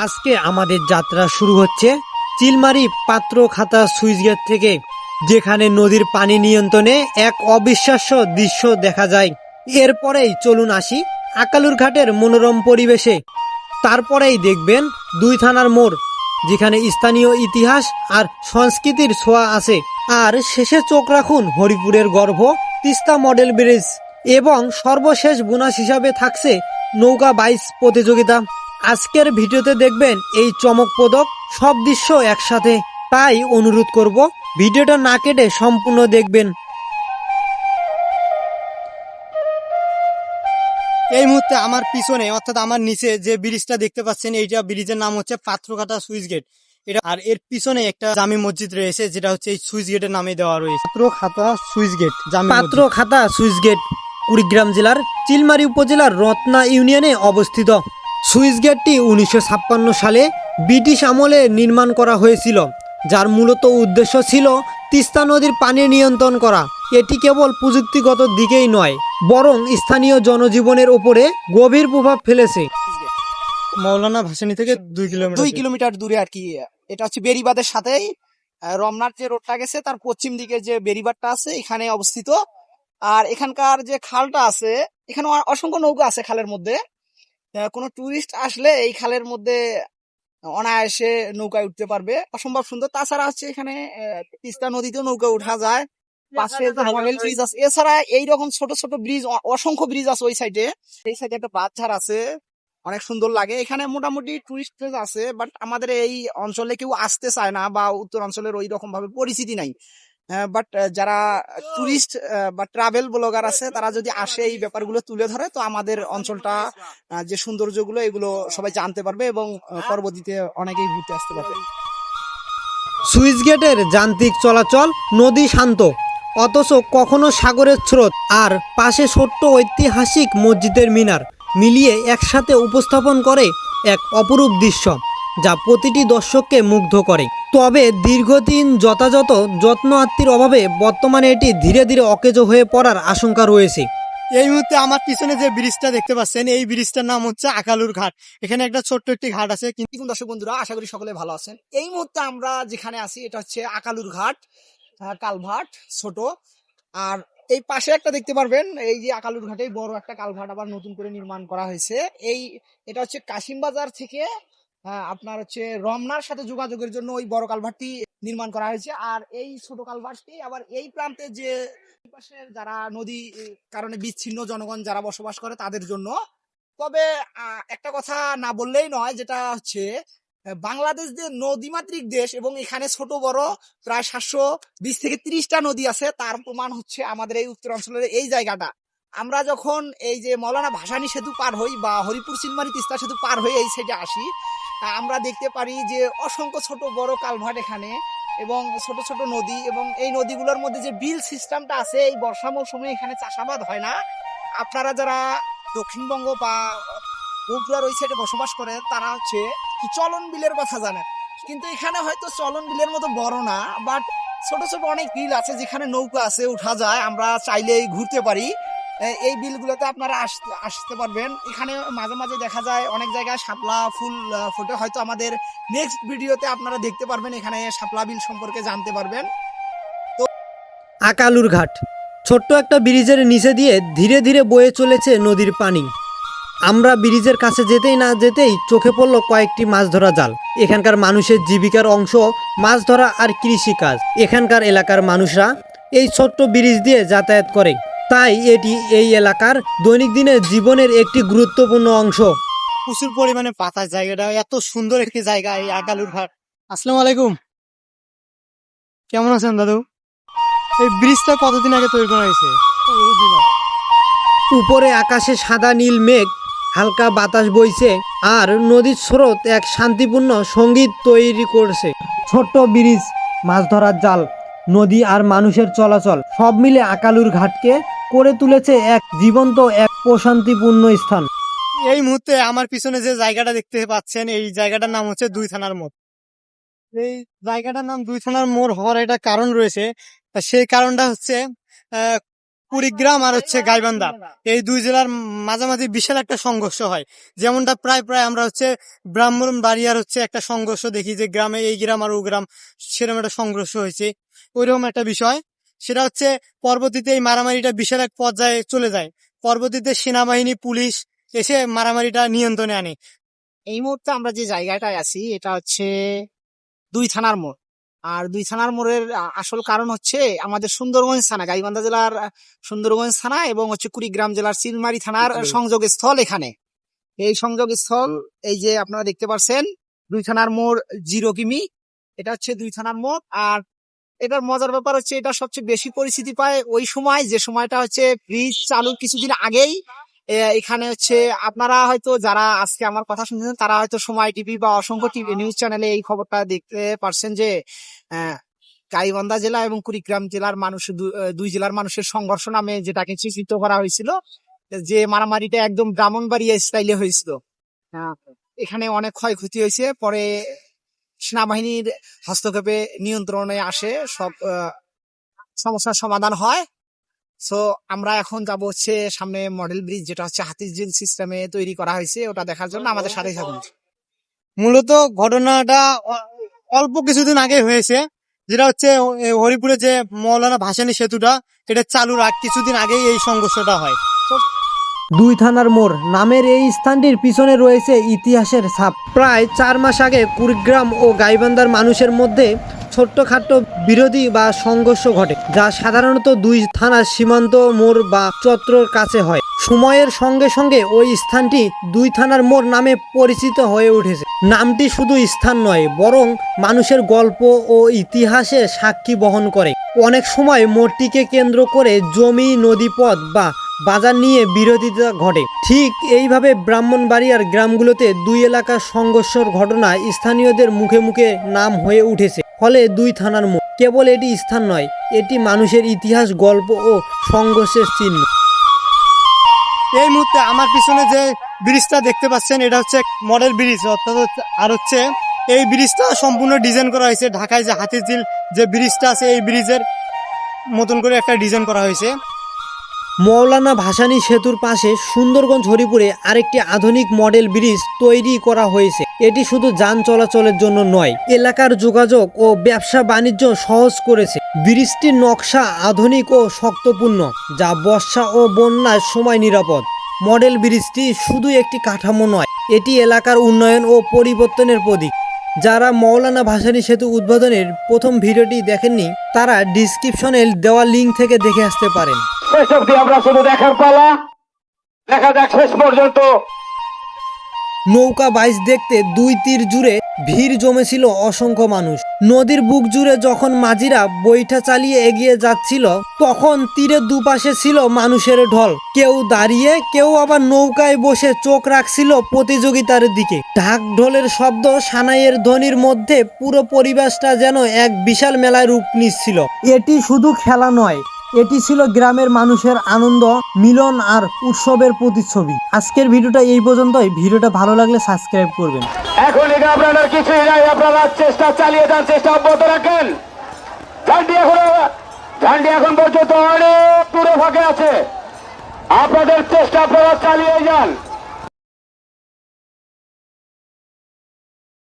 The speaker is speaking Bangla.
আজকে আমাদের যাত্রা শুরু হচ্ছে চিলমারি পাত্র খাতা সুইচ গেট থেকে, যেখানে নদীর পানি নিয়ন্ত্রণে এক অবিশ্বাস্য দৃশ্য দেখা যায়। এরপরেই চলুন আসি আকালুর ঘাটের মনোরম পরিবেশে। তারপরেই দেখবেন দুই থানার মোড়, যেখানে স্থানীয় ইতিহাস আর সংস্কৃতির ছোঁয়া আছে। আর শেষে চোখ রাখুন হরিপুরের গর্ভ, তিস্তা মডেল ব্রিজ এবং সর্বশেষ বোনাস হিসাবে থাকছে নৌকা বাইস প্রতিযোগিতা। আজকের ভিডিওতে দেখবেন এই চমকপ্রদক সব দৃশ্য একসাথে। তাই অনুরোধ করব ভিডিওটা না কেটে সম্পূর্ণ দেখবেন। এই মুহূর্তে আমার পিছনে অর্থাৎ আমার নিচে যে ব্রিজটা দেখতে পাচ্ছেন এইটা ব্রিজের নাম হচ্ছে পাত্রঘাটা সুইচ গেট। এটা আর এর পিছনে একটা জামি মসজিদ রয়েছে যেটা হচ্ছে এই সুইচ গেটের নামে দেওয়া রয়েছে। পাত্রখাতা সুইচ গেট পাত্র খাতা সুইচ গেট কুড়িগ্রাম জেলার চিলমারি উপজেলার রত্না ইউনিয়নে অবস্থিত। সুইচ গেটটি উনিশশো ছাপ্পান্ন সালে ব্রিটিশ আমলে নির্মাণ করা হয়েছিল যার মূলত উদ্দেশ্য ছিল তিস্তা নদীর পানি নিয়ন্ত্রণ করা। এটি কেবল প্রযুক্তিগত দিকেই নয় বরং স্থানীয় জনজীবনের ওপরে গভীর প্রভাব ফেলেছে। মৌলানা ভাসানী থেকে দুই কিলোমিটার দুই কিলোমিটার দূরে আর কি এটা হচ্ছে বেরিবাদের সাথেই আহ, রমনার যে রোডটা গেছে তার পশ্চিম দিকে যে বেরিবাদটা আছে এখানে অবস্থিত। আর এখানকার যে খালটা আছে এখানে অসংখ্য নৌকা আছে খালের মধ্যে। কোনো টুরিস্ট আসলে এই খালের মধ্যে অনায়াসে নৌকায় উঠতে পারবে। অসম্ভব সুন্দর। তাছাড়া হচ্ছে এখানে তিস্তা নদীতেও নৌকা উঠা যায়। পাশে মডেল ব্রিজ আছে এছাড়া এইরকম ছোট ছোট ব্রিজ অসংখ্য ব্রিজ আছে ওই সাইডে এই সাইডে একটা বাঁধঝাড় আছে অনেক সুন্দর লাগে। এখানে মোটামুটি টুরিস্ট প্লেস আছে বাট আমাদের এই অঞ্চলে কেউ আসতে চায় না বা উত্তর অঞ্চলের ওই রকম ভাবে পরিচিতি নাই। বাট যারা টুরিস্ট বা ট্রাভেল ব্লগার আছে তারা যদি আসে এই ব্যাপারগুলো তুলে ধরে তো আমাদের অঞ্চলটা যে সৌন্দর্যগুলো এগুলো সবাই জানতে পারবে এবং পরবর্তীতে অনেকেই ঘুরতে আসতে পারবে। সুইচ গেটের যান্ত্রিক চলাচল নদী শান্ত অথচ কখনো সাগরের স্রোত আর পাশে ছোট্ট ঐতিহাসিক মসজিদের মিনার মিলিয়ে একসাথে উপস্থাপন করে এক অপরূপ দৃশ্য যা প্রতিটি দর্শককে মুগ্ধ করে। তবে দীর্ঘদিন যথাযথ যত্ন আত্মীর অভাবে বর্তমানে এটি ধীরে ধীরে অকেজ হয়ে পড়ার আশঙ্কা রয়েছে। এই মুহূর্তে আমার পিছনে যে ব্রিজটা দেখতে পাচ্ছেন এই ব্রিজটার নাম হচ্ছে আকালুর ঘাট। এখানে একটা ছোট্ট একটি ঘাট আছে। কিন্তু দর্শক বন্ধুরা আশা করি সকলে ভালো আছেন। এই মুহূর্তে আমরা যেখানে আছি এটা হচ্ছে আকালুর ঘাট আহ, কালভার্ট ছোট। আর এই পাশে একটা দেখতে পারবেন এই যে আকালুর ঘাটে বড় একটা কালভার্ট আবার নতুন করে নির্মাণ করা হয়েছে। এই এটা হচ্ছে কাশিমবাজার থেকে আহ, আপনার হচ্ছে রমনার সাথে যোগাযোগের জন্য ওই বড় কালভার্টটি নির্মাণ করা হয়েছে। আর এই ছোট কালভার্টটি আবার এই প্রান্তে যে পাশের যারা নদী কারণে বিচ্ছিন্ন জনগণ যারা বসবাস করে তাদের জন্য। তবে একটা কথা না বললেই নয়, যেটা হচ্ছে বাংলাদেশ যে নদীমাতৃক দেশ এবং এখানে ছোট, বড় প্রায় সাতশো বিশ থেকে ত্রিশটা নদী আছে, তার প্রমাণ হচ্ছে আমাদের এই উত্তরাঞ্চলের এই জায়গাটা। আমরা যখন এই যে মৌলানা ভাসানী সেতু পার হই বা হরিপুর সিলমারি তিস্তা সেতু পার হয়ে এই সাইডে আসি আমরা দেখতে পারি যে অসংখ্য ছোট বড় কালভার্ট এখানে এবং ছোট ছোট নদী এবং এই নদীগুলোর মধ্যে যে বিল সিস্টেমটা আছে, এই বর্ষা মৌসুমে এখানে চাষাবাদ হয় না। আপনারা যারা দক্ষিণবঙ্গ বা বগুড়ার ওই সাইডে বসবাস করে তারা হচ্ছে কি চলন বিলের কথা জানেন। কিন্তু এখানে হয়তো চলন বিলের মতো বড় না বাট ছোট ছোট অনেক বিল আছে যেখানে নৌকা আছে, উঠা যায়। আমরা চাইলেই ঘুরতে পারি। এই বিলগুলোতে আপনারা আসতে আসতে পারবেন। এখানে মাঝে মাঝে দেখা যায় অনেক জায়গায় শাপলা ফুল ফোটে। হয়তো আমাদের নেক্সট ভিডিওতে আপনারা দেখতে পারবেন, এখানে শাপলা বিল সম্পর্কে জানতে পারবেন। তো আকালুর ঘাট। ছোট্ট একটা ব্রিজের নিচে দিয়ে ধীরে ধীরে বয়ে চলেছে নদীর পানি। আমরা ব্রিজের কাছে যেতেই না যেতেই চোখে পড়ল কয়েকটি মাছ ধরা জাল। এখানকার মানুষের জীবিকার অংশ মাছ ধরা আর কৃষিকাজ। এখানকার এলাকার মানুষরা এই ছোট্ট ব্রিজ দিয়ে যাতায়াত করে। তাই এটি এই এলাকার দৈনিক দিনের জীবনের একটি গুরুত্বপূর্ণ অংশ। প্রচুর পরিমাণে পাতা জায়গাটা এত সুন্দর একটি জায়গা এই আকালুর ঘাট। আসসালামু আলাইকুম। কেমন আছেন দাদু? এই ব্রিজটা কতদিন আগে তৈরি করা হয়েছে? উপরে আকাশে সাদা নীল মেঘ হালকা বাতাস বইছে আর নদীর স্রোত এক শান্তিপূর্ণ সংগীত তৈরি করছে। ছোট্ট ব্রিজ মাছ ধরার জাল নদী আর মানুষের চলাচল সব মিলে আকালুর ঘাটকে করে তুলেছে এক জীবন্ত, এক প্রশান্তিপূর্ণ স্থান। এই মুহূর্তে আমার পিছনে যে জায়গাটা দেখতে পাচ্ছেন, এই জায়গাটার নাম হচ্ছে দুই থানার মোড়। এই জায়গাটার নাম দুই থানার মোড় হওয়ার একটা কারণ রয়েছে। সেই কারণটা হচ্ছে কুড়িগ্রাম আর হচ্ছে গাইবান্ধা। এই দুই জেলার মাঝামাঝি বিশাল একটা সংঘর্ষ হয়। যেমনটা প্রায় প্রায় আমরা হচ্ছে ব্রাহ্মণ বাড়িয়ার হচ্ছে একটা সংঘর্ষ দেখি যে গ্রামে এই গ্রাম আর ও গ্রাম সেরকম একটা সংঘর্ষ হয়েছে। ওইরকম একটা বিষয়। সেটা হচ্ছে পরবর্তীতে এই মারামারিটা বিশাল এক পর্যায়ে চলে যায়। পরবর্তীতে সেনাবাহিনী পুলিশ এসে মারামারিটা নিয়ন্ত্রণে আনে। এই মুহূর্তে আমরা যে জায়গাটায় আছি এটা হচ্ছে দুই থানার মোড়। আর দুই থানার মোড়ের আসল কারণ হচ্ছে আমাদের সুন্দরগঞ্জ থানা গাইবান্ধা জেলার সুন্দরগঞ্জ থানা এবং হচ্ছে কুড়িগ্রাম জেলার চিলমারি থানার সংযোগ স্থল এখানে। এই সংযোগ স্থল এই যে আপনারা দেখতে পাচ্ছেন দুই থানার মোড় জিরো কিমি। এটা হচ্ছে দুই থানার মোড়। আর এটার মজার ব্যাপার হচ্ছে এটা সবচেয়ে বেশি পরিচিতি পায় ওই সময় যে সময়টা হচ্ছে ব্রিজ চালুর কিছুদিন আগেই। এখানে হচ্ছে আপনারা হয়তো যারা আজকে আমার কথা শুনছেন তারা হয়তো সময় টিভি বা অসংখ্য টিভি নিউজ চ্যানেলে এই খবরটা দেখতে পারছেন যে গাইবান্ধা জেলা এবং কুড়িগ্রাম জেলার মানুষ দুই জেলার মানুষের সংঘর্ষ নামে যেটাকে চিত্রিত করা হয়েছিল যে মারামারিটা একদম ব্রাহ্মণবাড়িয়া স্টাইলে হয়েছিল। আহ, এখানে অনেক ক্ষয়ক্ষতি হয়েছে পরে সেনাবাহিনীর হস্তক্ষেপে নিয়ন্ত্রণে আসে সব সমস্যার সমাধান হয়। সো আমরা এখন যাব হচ্ছে সামনে মডেল ব্রিজ যেটা হচ্ছে হাতির ঝিল সিস্টেমে তৈরি করা হয়েছে ওটা দেখার জন্য আমাদের সাথে থাকুন। মূলত ঘটনাটা অল্প কিছুদিন আগে হয়েছে যেটা হচ্ছে হরিপুরে যে মৌলানা ভাসানী সেতুটা এটা চালুর কিছুদিন আগেই এই সংঘর্ষটা হয়। দুই থানার মোড়। নামের এই স্থানটির পিছনে রয়েছে ইতিহাসের ছাপ। প্রায় চার মাস আগে কুড়িগ্রাম ও গাইবান্ধার মানুষের মধ্যে ছোট্টখাট্ট বিরোধী বা সংঘর্ষ ঘটে, যা সাধারণত দুই থানার সীমান্ত মোড় বা চত্রর কাছে হয়। সময়ের সঙ্গে সঙ্গে ওই স্থানটি দুই থানার মোড় নামে পরিচিত হয়ে উঠেছে। নামটি শুধু স্থান নয়, বরং মানুষের গল্প ও ইতিহাসে সাক্ষী বহন করে। অনেক সময় মোড়টিকে কেন্দ্র করে জমি, নদীপথ বা বাজার নিয়ে বিরোধিতা ঘটে। ঠিক এইভাবে ব্রাহ্মণবাড়িয়ার গ্রামগুলোতে দুই এলাকার সংঘর্ষের ঘটনা স্থানীয়দের মুখে মুখে নাম হয়ে উঠেছে। ফলে দুই থানার মুখ কেবল এটি স্থান নয়, এটি মানুষের ইতিহাস, গল্প ও সংঘর্ষের চিহ্ন। এই মুহূর্তে আমার পিছনে যে ব্রিজটা দেখতে পাচ্ছেন, এটা হচ্ছে মডেল ব্রিজ, অর্থাৎ আর হচ্ছে এই ব্রিজটা সম্পূর্ণ ডিজাইন করা হয়েছে। ঢাকায় যে হাতির ঝিল যে ব্রিজটা আছে, এই ব্রিজের মতন করে একটা ডিজাইন করা হয়েছে। মৌলানা ভাসানী সেতুর পাশে সুন্দরগঞ্জ হরিপুরে আরেকটি আধুনিক মডেল ব্রিজ তৈরি করা হয়েছে। এটি শুধু যান চলাচলের জন্য নয়, এলাকার যোগাযোগ ও ব্যবসা বাণিজ্য সহজ করেছে। ব্রিজটির নকশা আধুনিক ও শক্তপূর্ণ, যা বর্ষা ও বন্যার সময় নিরাপদ। মডেল ব্রিজটি শুধু একটি কাঠামো নয়, এটি এলাকার উন্নয়ন ও পরিবর্তনের প্রতীক। যারা মৌলানা ভাসানী সেতু উদ্বোধনের প্রথম ভিডিওটি দেখেননি, তারা ডিসক্রিপশনে দেওয়া লিঙ্ক থেকে দেখে আসতে পারেন। শেষ অব্দি আমরা শুধু দেখার পালা। দেখা যাক শেষ পর্যন্ত। নৌকা বাইচ দেখতে দুই তীর জুড়ে ভিড় জমেছিল অসংখ্য মানুষ। নদীর বুক জুড়ে যখন মাঝিরা বৈঠা চালিয়ে এগিয়ে যাচ্ছিল, তখন তীরের দুপাশে ছিল মানুষের ঢল। কেউ দাঁড়িয়ে, কেউ আবার নৌকায় বসে চোখ রাখছিল প্রতিযোগিতার দিকে। ঢাক ঢোলের শব্দ সানাইয়ের ধ্বনির মধ্যে পুরো পরিবেশটা যেন এক বিশাল মেলায় রূপ নিচ্ছিল। এটি শুধু খেলা নয় এটি ছিল গ্রামের মানুষের আনন্দ, মিলন আর উৎসবের প্রতিচ্ছবি। আজকের ভিডিওটা এই পর্যন্তই। ভিডিওটা ভালো লাগলে সাবস্ক্রাইব করবেন। এখন এটা আপনার কিছুই নাই। আপনারা চেষ্টা চালিয়ে যান, চেষ্টা অব্যাহত রাখেন। ঝান্ডি এখন ঝান্ডি এখন পর্যন্ত অনেক দূরে ফাঁকে আছে। আপনাদের চেষ্টা আপনারা চালিয়ে যান।